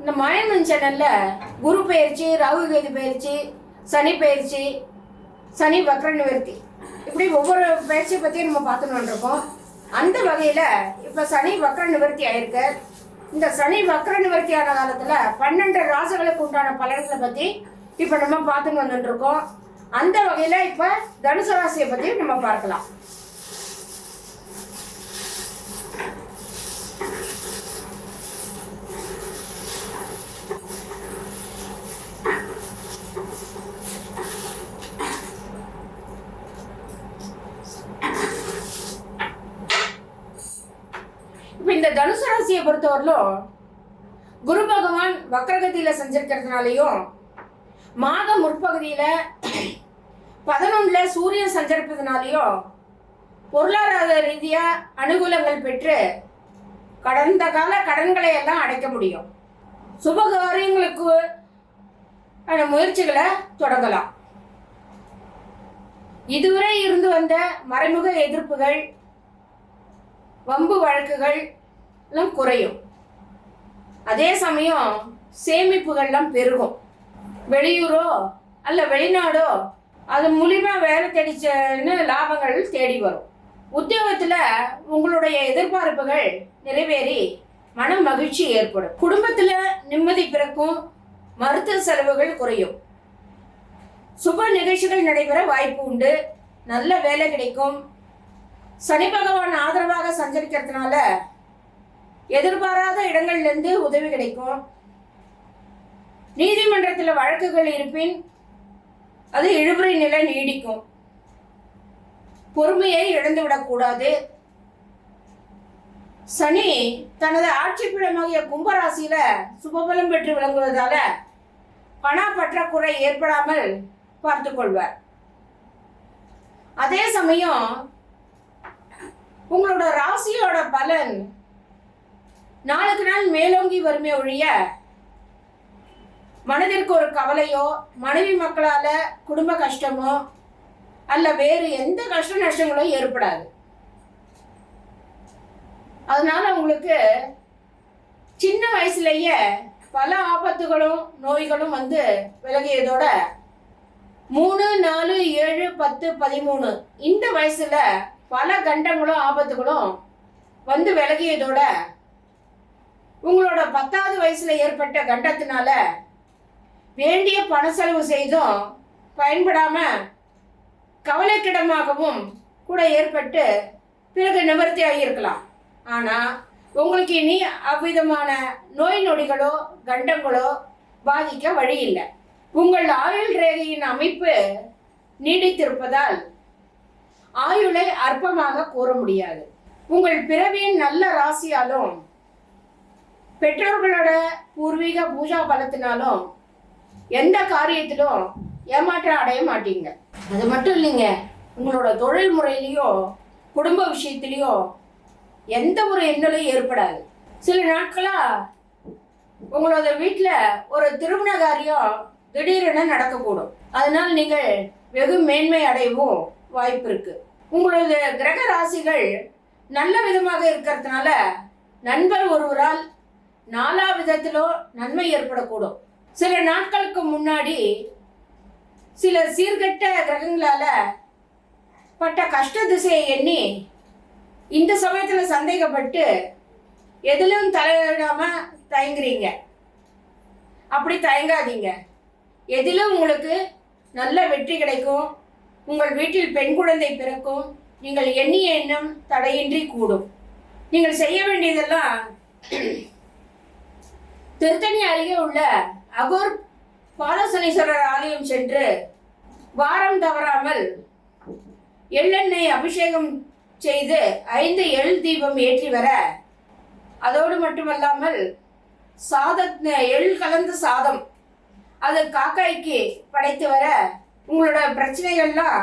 இந்த மாயன்மயன் சேனலில் குரு பயிற்சி ராகு கேது பயிற்சி சனி பயிற்சி சனி வக்ர நிவர்த்தி. இப்படி ஒவ்வொரு பயிற்சியை பற்றியும் நம்ம பார்த்துன்னு இருக்கோம் அந்த வகையில் இப்போ சனி வக்ர நிவர்த்தி ஆயிருக்கு. இந்த சனி வக்ர நிவர்த்தியான காலத்தில் பன்னெண்டு ராசிகளுக்கு உண்டான பலன்களை பற்றி இப்போ நம்ம பார்த்துன்னு வந்துட்டு இருக்கோம். அந்த வகையில் இப்போ தனுசு ராசியை பற்றி நம்ம பார்க்கலாம். இந்த தனுசு ராசியை பொறுத்தவரையிலும் குரு பகவான் வக்ரகதியில் சஞ்சரிக்கிறதுனாலையும் மாத முற்பகுதியில் பதினொன்றில் சூரியன் சஞ்சரிப்பதுனாலையும் பொருளாதார ரீதியாக அனுகூலங்கள் பெற்று கடந்த கால கடன்களை எல்லாம் அடைக்க முடியும். சுபகாரியங்களுக்கு ஆன முயற்சிகளை தொடங்கலாம். இதுவரை இருந்து வந்த மறைமுக எதிர்ப்புகள் வம்பு வழக்குகள் எல்லாம் குறையும். அதே சமயம் சேமிப்புகள்லாம் பெருகும். வெளியூரோ அல்ல வெளிநாடோ அது மூலிமா வேலை தேடிச்சன்னு லாபங்கள் தேடி வரும். உத்தியோகத்தில் உங்களுடைய எதிர்பார்ப்புகள் நிறைவேறி மன மகிழ்ச்சி ஏற்படும். குடும்பத்தில் நிம்மதி பிறக்கும் மருத்துவ செலவுகள் குறையும். சுப நிகழ்ச்சிகள் நடைபெற வாய்ப்பு உண்டு. நல்ல வேலை கிடைக்கும். சனி பகவான் ஆதரவாக சஞ்சரிக்கிறதுனால எதிர்பாராத இடங்கள்ல இருந்து உதவி கிடைக்கும். நீதிமன்றத்தில் வழக்குகள் இருப்பின் அது இழுபறி நிலை நீடிக்கும். பொறுமையை இழந்துவிடக்கூடாது சனி தனது ஆட்சிப்பிடமாகிய கும்பராசியில சுபபலம் பெற்று விளங்குவதால பண பற்றாக்குறை ஏற்படாமல் பார்த்துக்கொள்வார் அதே சமயம் உங்களோட ராசியோட பலன் நாளுக்கு நாள் மேலோங்கி வருமே ஒழிய மனதிற்கு ஒரு கவலையோ மனைவி மக்களால் குடும்ப கஷ்டமோ அல்ல வேறு எந்த கஷ்ட நஷ்டங்களோ ஏற்படாது. அதனால உங்களுக்கு சின்ன வயசுலேயே பல ஆபத்துகளும் நோய்களும் வந்து விலகியதோட மூணு நாலு ஏழு பத்து பதிமூணு இந்த வயசில் பல கண்டங்களும் ஆபத்துகளும் வந்து விலகியதோட உங்களோட பத்தாவது வயசுல ஏற்பட்ட கண்டத்தினால வேண்டிய பண செலவு செய்தும் பயன்படாம கவலைக்கிடமாகவும் கூட ஏற்பட்டு பிறகு நிவர்த்தி ஆகியிருக்கலாம். ஆனால் உங்களுக்கு இனி அவ்விதமான நோய் நொடிகளோ கண்டங்களோ பாதிக்க வழி இல்லை. உங்கள் ஆயுள் ரேகையின் அமைப்பு நீடித்திருப்பதால் ஆயுளை அற்பமாக கூற முடியாது. உங்கள் பிறவியின் நல்ல ராசியாலும் பெற்றோர்களோட பூர்வீக பூஜா பலத்தினாலும் எந்த காரியத்திலும் ஏமாற்றம் அடைய மாட்டீங்க. அது மட்டும் இல்லைங்க உங்களோட தொழில் முறையிலையோ குடும்ப விஷயத்திலையோ எந்த ஒரு எண்ணலும் ஏற்படாது. சில நாட்களாக உங்களோட வீட்டில் ஒரு திருமண காரியம் திடீரென நடக்கக்கூடும். அதனால் நீங்கள் வெகு மேன்மை அடையவும் வாய்ப்பு இருக்கு. உங்களது கிரக ராசிகள் நல்ல விதமாக இருக்கிறதுனால நண்பர் ஒருவரால் நாலா விதத்திலோ நன்மை ஏற்படக்கூடும். சில நாட்களுக்கு முன்னாடி சில சீர்கெட்ட கிரகங்களால பட்ட கஷ்ட திசையை எண்ணி இந்த சமயத்தில் சந்தேகப்பட்டு எதிலும் தலையிடாம தயங்குறீங்க. அப்படி தயங்காதீங்க. எதிலும் உங்களுக்கு நல்ல வெற்றி கிடைக்கும். உங்கள் வீட்டில் பெண் குழந்தை பிறக்கும். நீங்கள் எண்ணிய எண்ணம் தடையின்றி கூடும். நீங்கள் செய்ய வேண்டியதெல்லாம் திருத்தணி அருகே உள்ள அகோர் பாலசனீஸ்வரர் ஆலயம் சென்று வாரம் தவறாமல் எள்ளெண்ணெய் அபிஷேகம் செய்து ஐந்து எள் தீபம் ஏற்றி வர அதோடு மட்டுமல்லாமல் சாத எள் கலந்த சாதம் அது காக்காய்க்கு படைத்து வர உங்களோட பிரச்சனைகள்லாம்